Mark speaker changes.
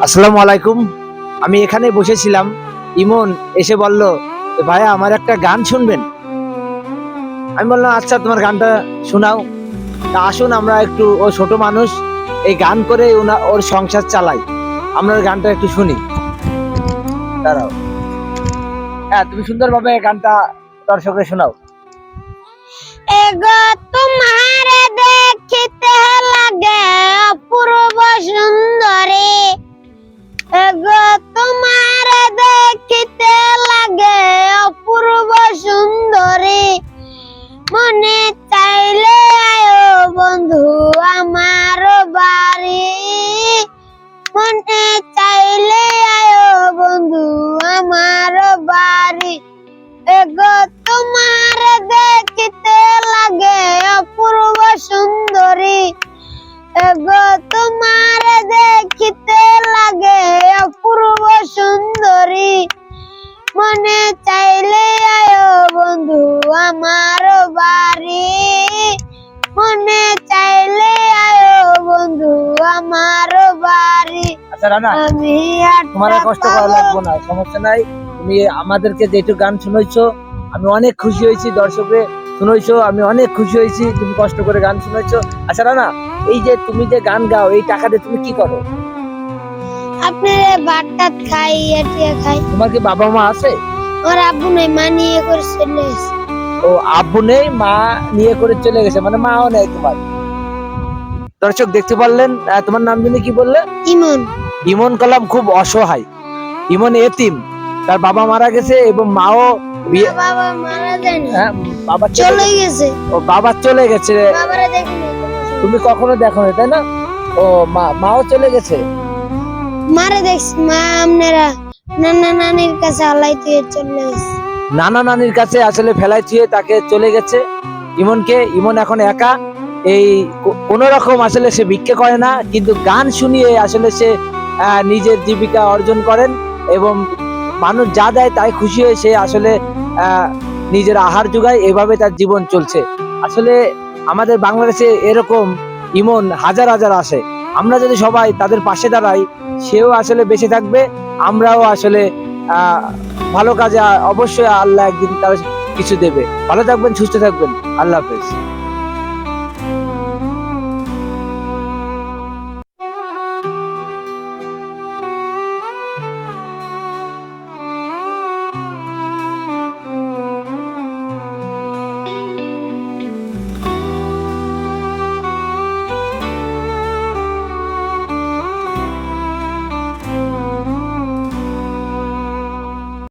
Speaker 1: আসসালামু আলাইকুম। আমি এখানে বসেছিলাম। ইমন এসে বলল "এ ভাইয়া, আমার একটা গান শুনবেন? আমি বললাম আচ্ছা তোমার গানটা শোনাও। তা আসুন, আমরা একটু, ও ছোট মানুষ, এই গান করে ওনা- ওর সংসার চালাই। আমরা গানটা একটু শুনি। দাঁড়াও। হ্যাঁ তুমি সুন্দরভাবে গানটা দর্শককে শোনাও।
Speaker 2: এগো, তোমার দেখিতে লাগে অপূর্ব সুন্দরী মনে চাইলে আয়ো বন্ধু আমার বাড়ি। মনে চাইলে আয়ো বন্ধু আমার বাড়ি।
Speaker 1: আচ্ছা রানা
Speaker 2: আমি
Speaker 1: তোমার কষ্ট করা লাগবে না সমস্যা নাই। তুমি আমাদেরকে যেটু গান শুনাইছো আমি অনেক খুশি হয়েছি দর্শকে শুনেছো আমি অনেক খুশি হয়েছি তুমি কষ্ট করে গান শুনেছো আচ্ছা না এই যে তুমি যে গান গাও এই টাকা দিয়ে তুমি কি করো?
Speaker 2: আপনার টাত খাই এটিয়া খাই।
Speaker 1: তোমার কি বাবা মা আছে?
Speaker 2: ওর আব্বু নাই মা নিয়ে করে চলে এসে
Speaker 1: ও আব্বু নেই মা নিয়ে করে চলে গেছে মানে মাও নেই তোমার। দর্শক দেখতে পারলেন তোমার নাম জানি কি বললে?
Speaker 2: ইমন।
Speaker 1: ইমন কালাম খুব অসহায়। ইমন এতিম। তার বাবা মারা গেছে এবং মাও বিয়ে
Speaker 2: বাবা মারা যায়নি।
Speaker 1: হ্যাঁ, বাবা
Speaker 2: চলে
Speaker 1: চলে
Speaker 2: গেছে।
Speaker 1: ও বাবা চলে গেছে। তুমি কখনো দেখো না তাই না? ও মা মাও চলে গেছে।
Speaker 2: মারে মা আপনারা নানা নানির কাছে চলে গেছে।
Speaker 1: নানা নানির কাছে আসলে তাকে চলে গেছে। ইমনকে, ইমন এখন একা। এই রকম আসলে সে ভিক্ষে করে না, কিন্তু গান শুনিয়ে আসলে সে নিজের জীবিকা অর্জন করেন এবং মানুষ যা দেয় তাই খুশি হয়ে সে আসলে নিজের আহার যোগায় এভাবে তার জীবন চলছে। আসলে আমাদের বাংলাদেশে এরকম ইমন হাজার হাজার আসে। আমরা যদি সবাই তাদের পাশে দাঁড়াই সেও আসলে বেঁচে থাকবে, আমরাও আসলে ভালো কাজে অবশ্যই আল্লাহ একদিন তার কিছু দেবে। ভালো থাকবেন, সুস্থ থাকবেন। আল্লাহ হাফেজ।